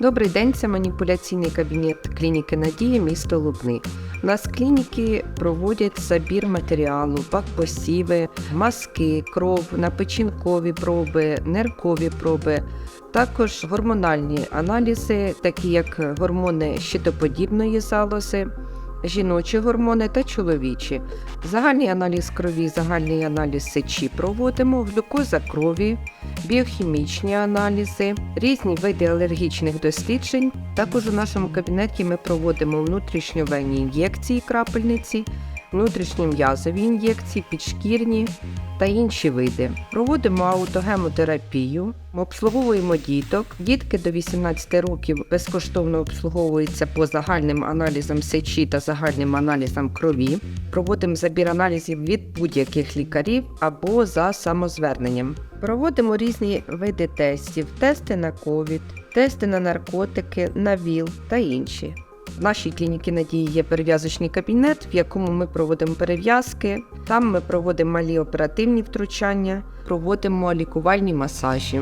Добрий день, це маніпуляційний кабінет клініки Надія, місто Лубни. У нас клініки проводять забір матеріалу, пакпосіви, маски, кров, напечінкові проби, неркові проби, також гормональні аналізи, такі як гормони щитоподібної залози, жіночі гормони та чоловічі. Загальний аналіз крові, загальний аналіз сечі проводимо, глюкоза крові, біохімічні аналізи, різні види алергічних досліджень. Також у нашому кабінеті ми проводимо внутрішньовенні ін'єкції крапельниці, внутрішньом'язові ін'єкції, підшкірні та інші види. Проводимо аутогемотерапію, обслуговуємо діток. Дітки до 18 років безкоштовно обслуговуються по загальним аналізам сечі та загальним аналізам крові. Проводимо забір аналізів від будь-яких лікарів або за самозверненням. Проводимо різні види тестів: тести на ковід, тести на наркотики, на ВІЛ та інші. В нашій клініці надії є перев'язочний кабінет, в якому ми проводимо перев'язки. Там ми проводимо малі оперативні втручання, проводимо лікувальні масажі.